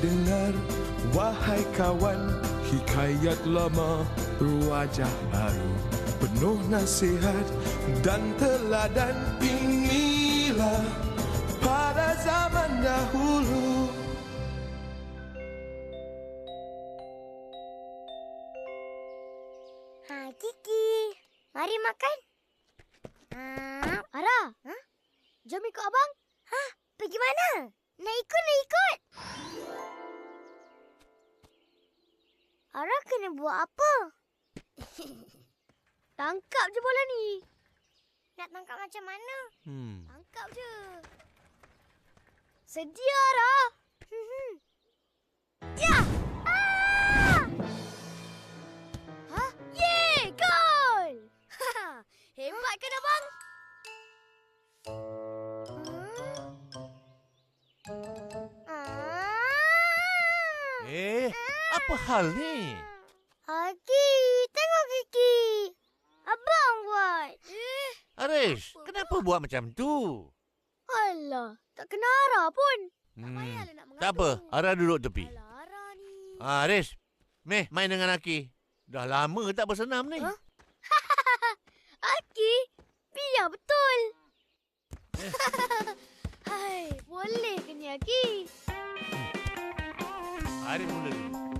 dengar Wahai kawan Hikayat lama Wajah baru Penuh nasihat Dan teladan Inilah Pada zaman dahulu Ha, Kiki. Mari makan. Ha, Ara, Ha? jom ikut abang. ha, pergi mana? Nak ikut, nak ikut. Ara kena buat apa? Tangkap je bola ni. Nak tangkap macam mana? Hmm. Tangkap je. Sedia, Ara. Ya! Ah! Ha? Yeay, gol! Hebat kan abang? Apa hal ni? Aki, tengok Kiki. Abang buat. Eh, Arish, kenapa buat macam tu? alah. Tak kena Ara pun. Hmm. payahlah nak Tak apa, mengadu. Ara duduk tepi. Alah, Ara ni. Ah, Arish, meh main dengan Aki. Dah lama tak bersenam ni. Ha? Aki, biar betul. Hai, boleh ke ni Aki? Arish mula dulu.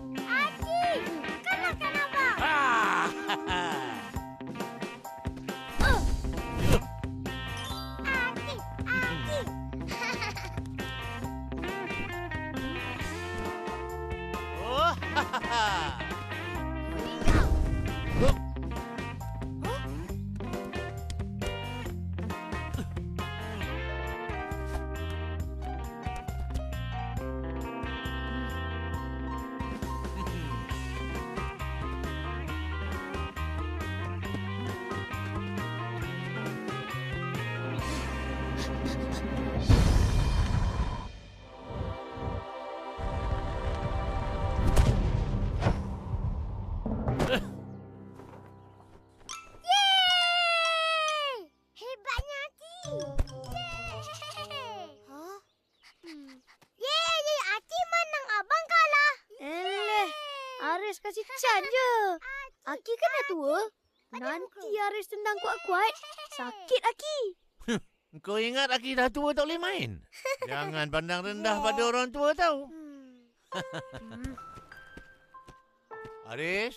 Aki, kalahkan abang. Ah! Aki, Aki. Yeay. Hmm. Yeay, yeay. Aki menang, abang kalah. Eleh, Aris kasih can je. Aki kan dah tua. Nanti Aris tendang kuat-kuat, sakit Aki. Kau ingat Aki dah tua tak boleh main? Jangan pandang rendah pada orang tua tau. Hmm. Aris.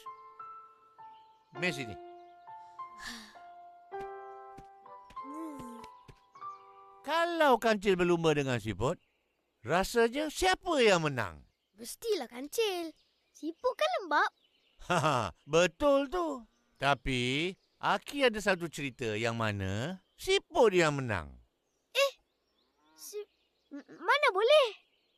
Meh sini. Kalau kancil berlumba dengan siput, rasanya siapa yang menang? Mestilah kancil. Siput kan lembab. Haha, betul tu. Tapi, Aki ada satu cerita yang mana siput yang menang. Si... M- mana boleh?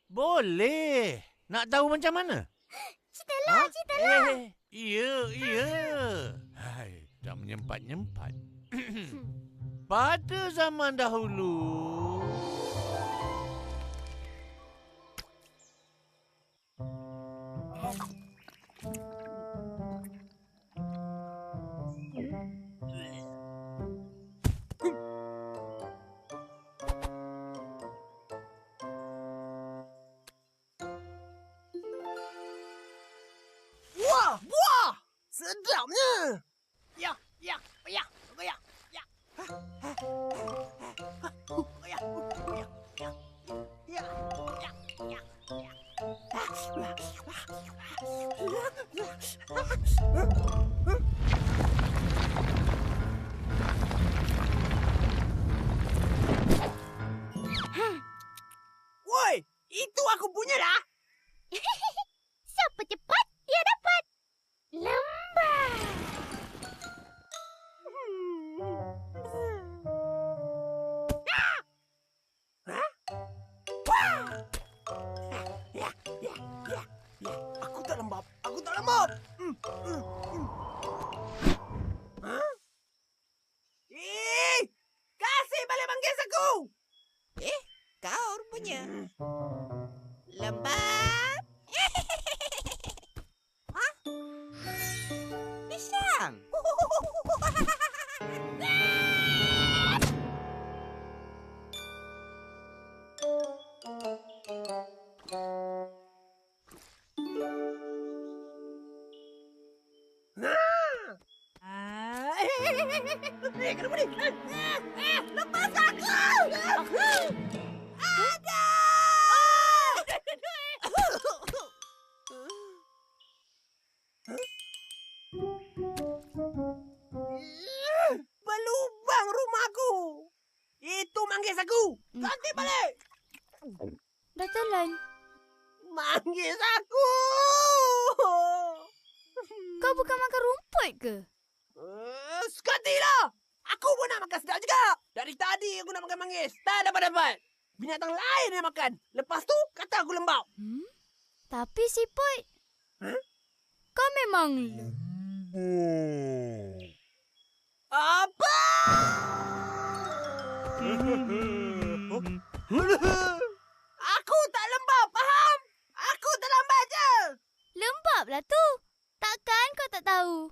Boleh. Nak tahu macam mana? Ceritalah, Ha? ceritalah. Eh, iya, iya. Hai, tak menyempat-nyempat. Pada zaman dahulu, Wah, itu aku Eh, kenapa ni? Eh, eh, eh, lepas aku! Ada! Pelubang rumahku! Itu manggis aku! Ganti balik! Dah telan. Manggis aku! Kau bukan makan rumput ke? Uh, Sekatilah! Aku pun nak makan sedap juga. Dari tadi aku nak makan manggis. Tak dapat-dapat. Binatang lain yang makan. Lepas tu, kata aku lembab. Hmm? Tapi siput. Huh? Kau memang lembut. Apa? aku tak lembab, faham? Aku terlambat je. Lembab lah tu. Takkan kau tak tahu?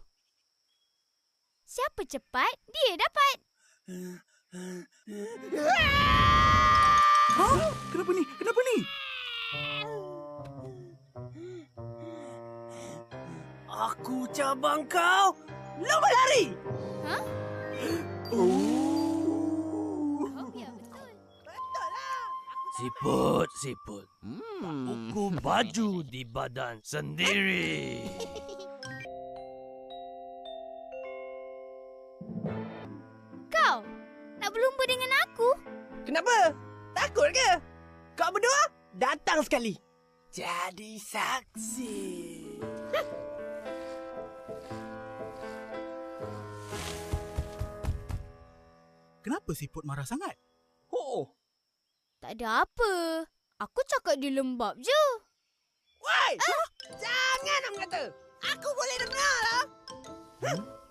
Siapa cepat, dia dapat. Ha? Kenapa ni? Kenapa ni? Aku cabang kau. Lomba lari. Ha? Oh. Siput, siput. Aku baju di badan sendiri. nak berlumba dengan aku? Kenapa? Takut ke? Kau berdua datang sekali. Jadi saksi. Kenapa siput marah sangat? Oh. Tak ada apa. Aku cakap dia lembab je. Woi! Jangan nak kata. Aku boleh dengar lah. Hmm?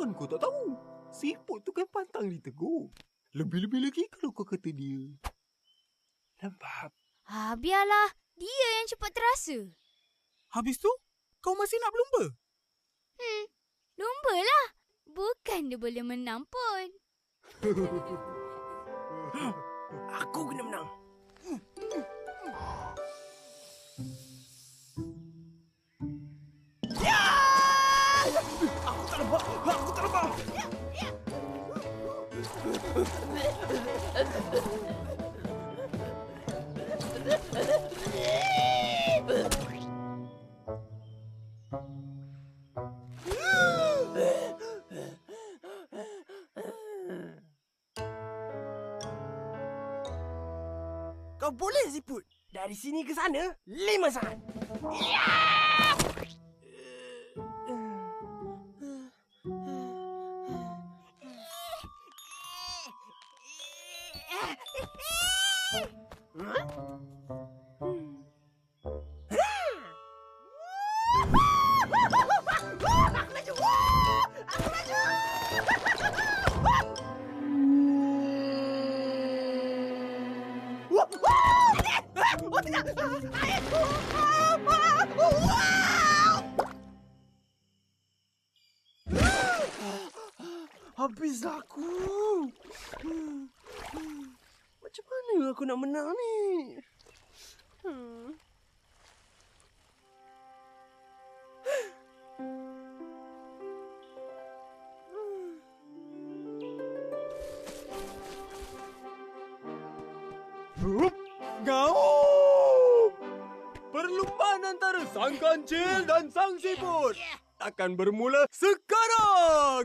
Takkan kau tak tahu? Siput tu kan pantang ditegur. Lebih-lebih lagi kalau kau kata dia. Lembab. Ha, biarlah. Dia yang cepat terasa. Habis tu, kau masih nak berlumba? Hmm, lumba lah. Bukan dia boleh menang pun. Aku kena menang. Kau boleh siput. Dari sini ke sana, lima saat. Ya! Habis aku. Macam mana aku nak menang ni? Hmm. Gaum! Perlumbaan antara sang kancil dan sang siput akan bermula sekarang.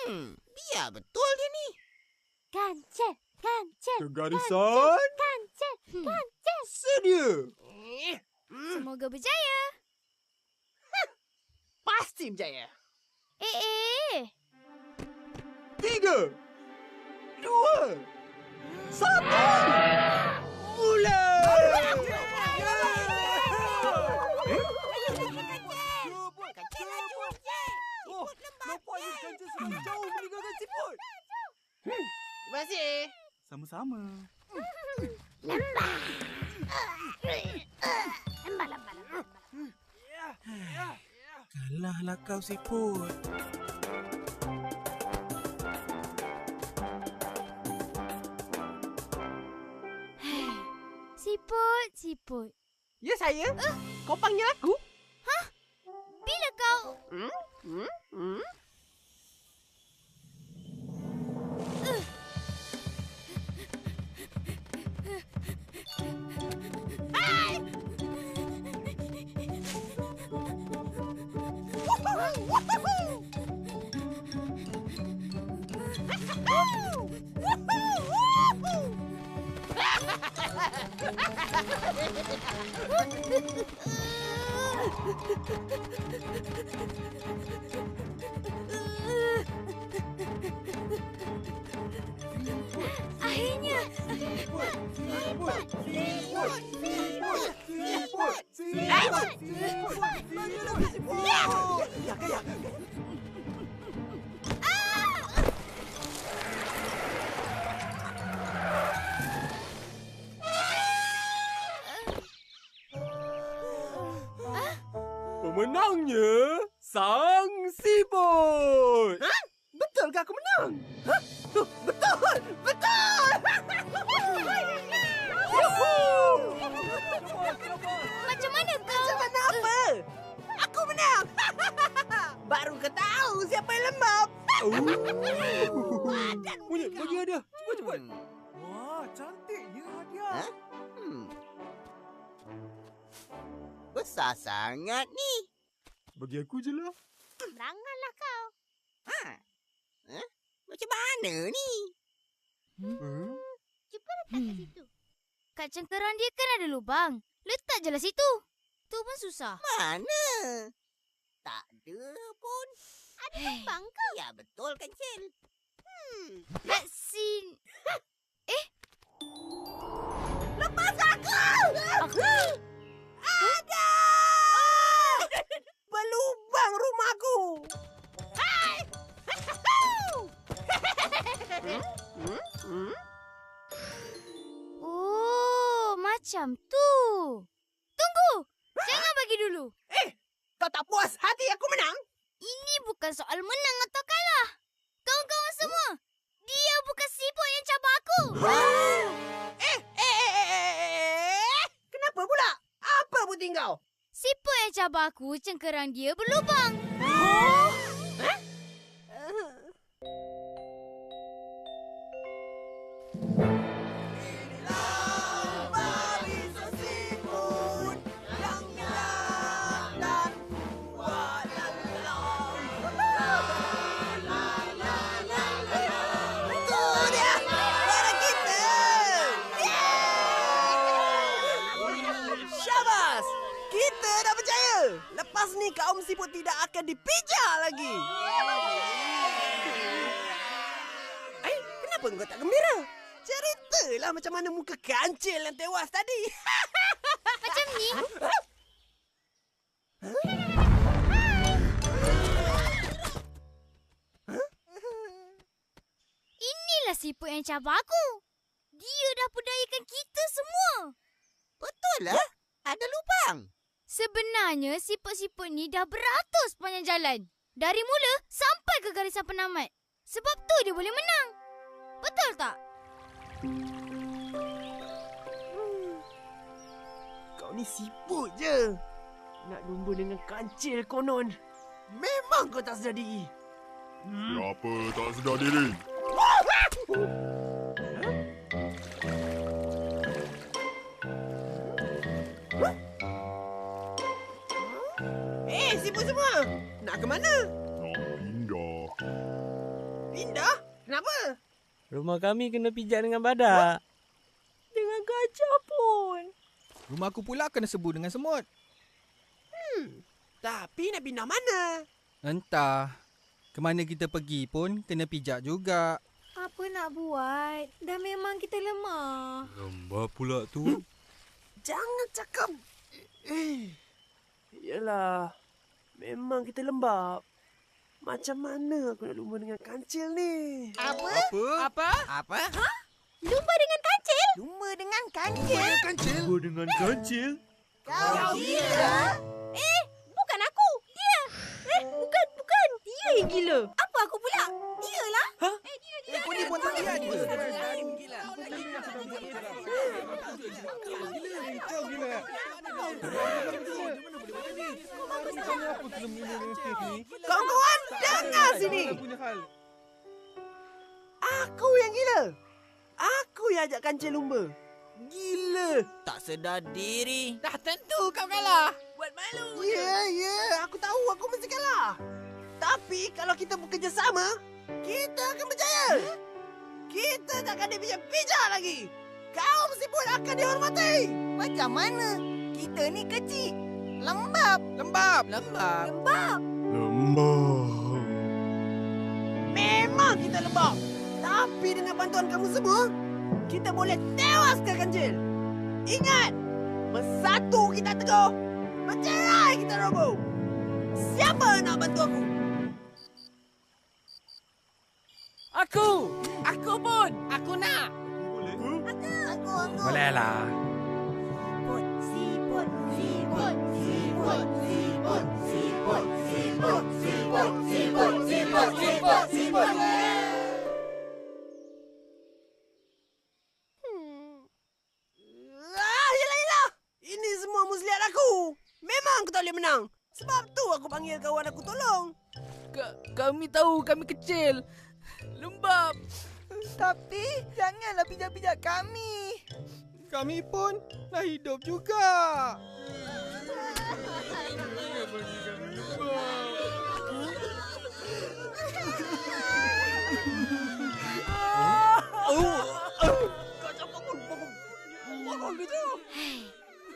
Hmm, biar betul dia ni. Kancil, kancil, Ke garisan, kancil, kancil. sedia. Semoga berjaya. Pasti berjaya. Eh, eh. Tiga, dua, satu. Mula! Oh, kasih. Sama-sama. Lembah, lembah, lembah. Kalahlah kau siput. Siput, siput. Ya saya. Kau panggil aku? イブ Punya, bagi hadiah. Cepat, cepat. Wah, cantiknya hadiah. Ha? Hmm. Besar sangat ni. Bagi aku je lah. Janganlah kau. Ha? Ha? Macam mana ni? Hmm? Cuba letak kat situ. Kat cengkeran dia kan ada lubang. Letak je lah situ. Tu pun susah. Mana? Tak ada pun. Ada lubang ke? Ya, betul kan, Cil? Hmm. Kat sin... Lepas aku! Ada! Berlubang rumahku! Hai! Hmm? Hmm? Hmm? Oh, macam tu. Tunggu. Jangan bagi dulu. Kau tak puas hati aku menang? Ini bukan soal menang atau kalah. Kawan-kawan semua, dia bukan siput yang cabar aku. Eh, eh, eh, eh, eh. Kenapa pula? Apa putih kau? Siput yang cabar aku, cengkeran dia berlubang. Itu macam mana muka kancil yang tewas tadi. Macam ni. Inilah siput yang cabar aku. Dia dah pedayakan kita semua. Betul lah. Ada lubang. Sebenarnya siput-siput ni dah beratus panjang jalan. Dari mula sampai ke garisan penamat. Sebab tu dia boleh menang. Betul tak? Ni siput je. Nak lumba dengan kancil konon. Memang kau tak sedar diri. Siapa tak sedar diri? Eh, siput semua! Nak ke mana? Nak pindah. Pindah? Kenapa? Rumah kami kena pijak dengan badak gajah pun. Rumah aku pula kena sebu dengan semut. Tapi nak pindah mana? Entah. Kemana kita pergi pun kena pijak juga. Apa nak buat? Dah memang kita lemah. Lembab pula tu. Jangan cakap. Eh. Yalah. Memang kita lembab. Macam mana aku nak lumba dengan kancil ni? Apa? Apa? Apa? Apa? Lumba dengan kancil? Lumba dengan kancil. Kancil? Lumba dengan kancil. Kau gila? Eh, bukan aku. Dia. Eh, bukan, bukan. Dia yang gila. Apa aku pula? Dia lah. Eh, kau ni pun tak lihat ke? Kawan-kawan, dengar sini. Aku yang gila. Yang ajak kancil lumba. Gila. Tak sedar diri. Dah tentu kau kalah. Buat malu. Ya, yeah, ya. Yeah. Aku tahu aku mesti kalah. Tapi kalau kita bekerjasama, kita akan berjaya. Kita tak akan dipijak-pijak lagi. Kau mesti pun akan dihormati. Macam mana? Kita ni kecil. Lembab. Lembab. Lembab. Lembab. Memang kita lembab. Tapi dengan bantuan kamu semua, kita boleh tewaskan kancil. Ingat, bersatu kita teguh, bercerai kita roboh. Siapa nak bantu aku? Aku. Aku pun. Aku nak. Aku, aku. Boleh lah. Siput, siput, siput, siput, siput, siput, siput, siput, siput, siput, siput. Ah, boleh menang. Sebab tu aku panggil kawan aku tolong. Ka- kami tahu kami kecil. Lembab. Tapi janganlah pijak-pijak kami. Kami pun nak hidup juga.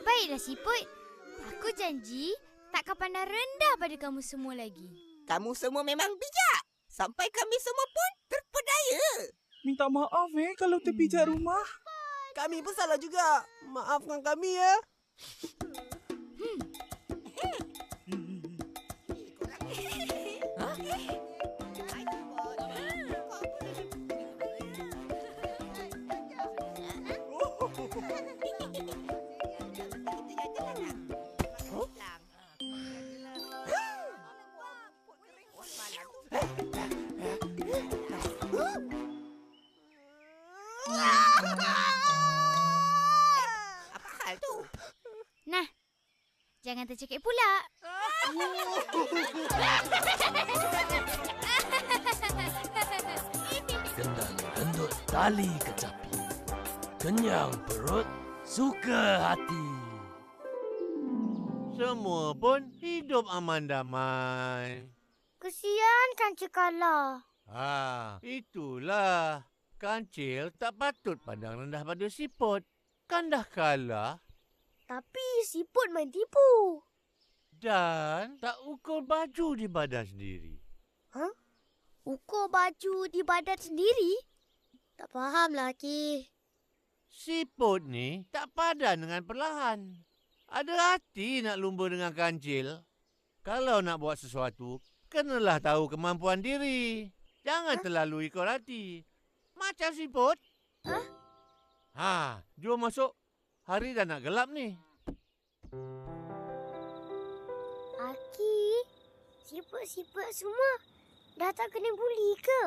Baiklah siput. Aku janji takkan pandang rendah pada kamu semua lagi. Kamu semua memang bijak. Sampai kami semua pun terpedaya. Minta maaf eh kalau terpijak rumah. Kami pun salah juga. Maafkan kami ya. Apa jangan tercekik pula. Gendang gendut tali kecapi. Kenyang perut, suka hati. Semua pun hidup aman damai. Kesian kancil kalah. Ha, itulah. Kancil tak patut pandang rendah pada siput. Kan dah kalah Tapi siput main tipu. dan tak ukur baju di badan sendiri. Ukur baju di badan sendiri? Tak faham lah, Ki. Siput ni tak padan dengan perlahan. Ada hati nak lumba dengan kancil. Kalau nak buat sesuatu, kenalah tahu kemampuan diri. Jangan terlalu ikut hati. Macam siput. Hah? Ha, jom masuk. Hari dah nak gelap ni. Aki, siput-siput semua dah tak kena buli ke?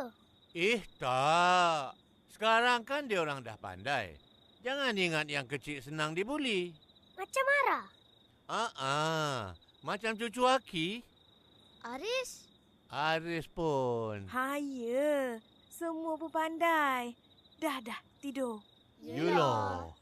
Eh, tak. Sekarang kan dia orang dah pandai. Jangan ingat yang kecil senang dibuli. Macam marah. Ah, ah. Macam cucu Aki, Aris, Aris pun. Haya. Semua pun pandai. Dah dah tidur. Yulah.